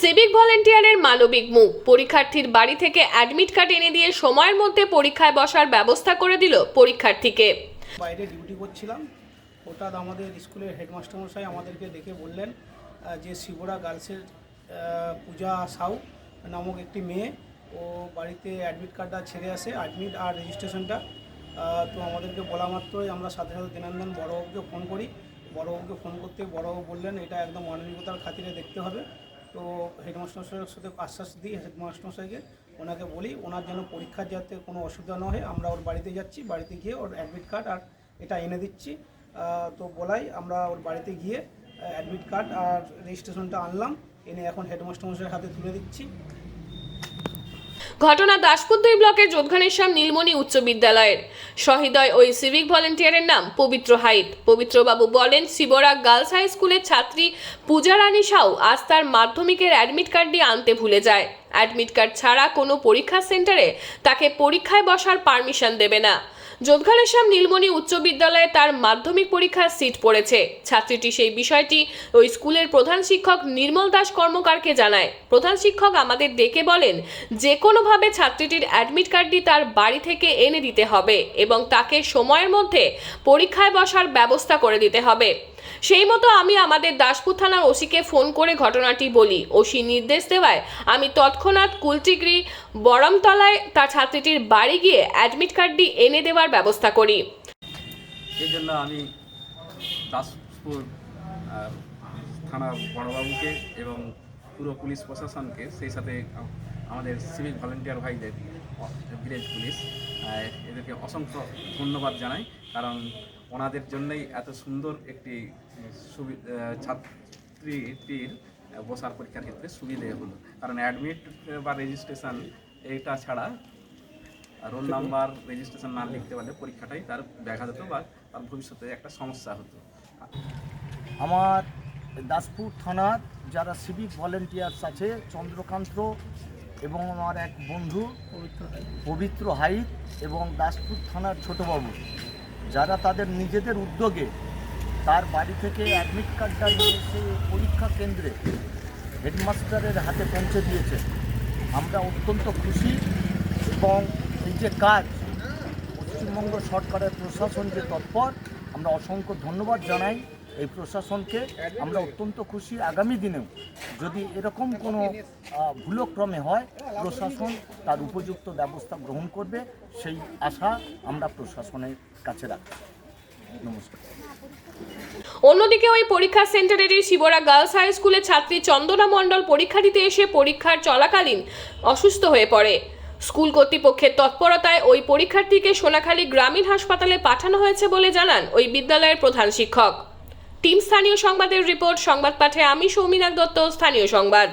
Civic ভলেন্টিয়ারের মানবিক মুখ। পরীক্ষার্থীর বাড়ি থেকে অ্যাডমিট কার্ড এনে দিয়ে সময়ের মধ্যে পরীক্ষায় বসার ব্যবস্থা করে দিল পরীক্ষার্থীকে। বাইরে ডিউটি করছিলাম। হঠাৎ আমাদের স্কুলের হেডমাস্টার মশাই আমাদেরকে ডেকে বললেন যে শিবরা গার্লসের পূজা সাউ নামক একটি মেয়ে, ও বাড়িতে অ্যাডমিট কার্ডটা ছেড়ে আসে। অ্যাডমিট আর রেজিস্ট্রেশনটা তো আমাদেরকে বলা মাত্রই আমরা সাথে সাথে দিনানন্দ বড়বাবুকে ফোন করি। বড়বাবুকে ফোন করতে বড়বাবু বললেন, এটা একদম মানবিকতার খাতিরে দেখতে হবে। তো হেডমাস্টার মশাইয়ের সাথে আশ্বাস দিই হেডমাস্টারমশাইকে ওনাকে বলি, ওনার যেন পরীক্ষার যাতে কোনো অসুবিধা না হয়, আমরা ওর বাড়িতে যাচ্ছি, বাড়িতে গিয়ে ওর অ্যাডমিট কার্ড আর এটা এনে দিচ্ছি। তো বলাই, আমরা ওর বাড়িতে গিয়ে অ্যাডমিট কার্ড আর রেজিস্ট্রেশনটা আনলাম, এনে এখন হেডমাস্টার মশাইয়ের হাতে তুলে দিচ্ছি। ঘটনা দাসপুর ব্লকের যোধঘানেশ্যাম নীলমণি উচ্চ বিদ্যালয়ের। সহৃদয় ওই সিভিক ভলেন্টিয়ারের নাম পবিত্র হাইত। পবিত্রবাবু বলেন শিবরা গার্লস হাই স্কুলের ছাত্রী পূজা রানী সাউ আজ তার মাধ্যমিকের অ্যাডমিট কার্ডটি আনতে ভুলে যায়। অ্যাডমিট কার্ড ছাড়া কোনো পরীক্ষা সেন্টারে তাকে পরীক্ষায় বসার পারমিশন দেবে না। যোধঘানেশ্যাম নীলমণি উচ্চ বিদ্যালয়ে তার মাধ্যমিক পরীক্ষার সিট পড়েছে। ছাত্রীটি সেই বিষয়টি ওই স্কুলের প্রধান শিক্ষক নির্মল দাস কর্মকারকে জানায়। প্রধান শিক্ষক আমাদের ডেকে বলেন যে কোনোভাবে ছাত্রীটির অ্যাডমিট কার্ডটি তার বাড়ি থেকে এনে দিতে হবে এবং তাকে সময়ের মধ্যে পরীক্ষায় বসার ব্যবস্থা করে দিতে হবে। সেই মতো আমি আমাদের দাসপুর থানার ওসিকে ফোন করে ঘটনাটি বলি। ওসি নির্দেশ দেওয়ায় আমি তৎক্ষণাৎ কুলটিগ্রি বরমতলায় তার ছাত্রীটির বাড়ি গিয়ে অ্যাডমিট কার্ডটি এনে দেওয়ার ব্যবস্থা করি। এই জন্য আমি দাসপুর থানার বড়বাবুকে এবং পুরো পুলিশ প্রশাসনকে, সেই সাথে আমাদের সিভিক ভলেন্টিয়ার ভাইদের ভিলেজ পুলিশ এদেরকে অসংখ্য ধন্যবাদ জানাই। কারণ ওনাদের জন্যই এত সুন্দর একটি ছাত্রীটির বসার পরীক্ষার ক্ষেত্রে সুবিধে হলো। কারণ অ্যাডমিট বা রেজিস্ট্রেশন এইটা ছাড়া রোল নাম্বার রেজিস্ট্রেশন না লিখতে পারলে পরীক্ষাটাই তার ব্যাঘাত হতো বা তার ভবিষ্যতে একটা সমস্যা হতো। আমার দাসপুর থানার যারা সিভিক ভলেন্টিয়ার্স আছে, চন্দ্রকান্ত এবং আমার এক বন্ধু, পবিত্র হাইত এবং দাসপুর থানার ছোটবাবু। যারা তাদের নিজেদের উদ্যোগে তার বাড়ি থেকে অ্যাডমিট কার্ডটা নিয়ে পরীক্ষা কেন্দ্রে হেডমাস্টারের হাতে পৌঁছে দিয়েছে। আমরা অত্যন্ত খুশি এবং এই যে কাজ, পশ্চিমবঙ্গ সরকারের প্রশাসন যে তৎপর, আমরা অসংখ্য ধন্যবাদ জানাই। এই প্রশাসনকে আমরা অত্যন্ত খুশি। আগামী দিনেও যদি এরকম কোনো ভুলক্রমে হয়, প্রশাসন তার উপযুক্ত ব্যবস্থা গ্রহণ করবে, সেই আশা আমরা প্রশাসনের কাছে রাখি নমস্কার। অন্যদিকে ওই পরীক্ষা সেন্টারের শিবরা গার্লস হাই স্কুলের ছাত্রী চন্দনা মণ্ডল পরীক্ষা দিতে এসে পরীক্ষার চলাকালীন অসুস্থ হয়ে পড়ে। স্কুল কর্তৃপক্ষের তৎপরতায় ওই পরীক্ষার্থীকে সোনাখালী গ্রামীণ হাসপাতালে পাঠানো হয়েছে বলে জানান ওই বিদ্যালয়ের প্রধান শিক্ষক। টিম স্থানীয় সংবাদের রিপোর্ট সংবাদ পাঠে আমি সৌমিনাথ দত্ত স্থানীয় সংবাদ।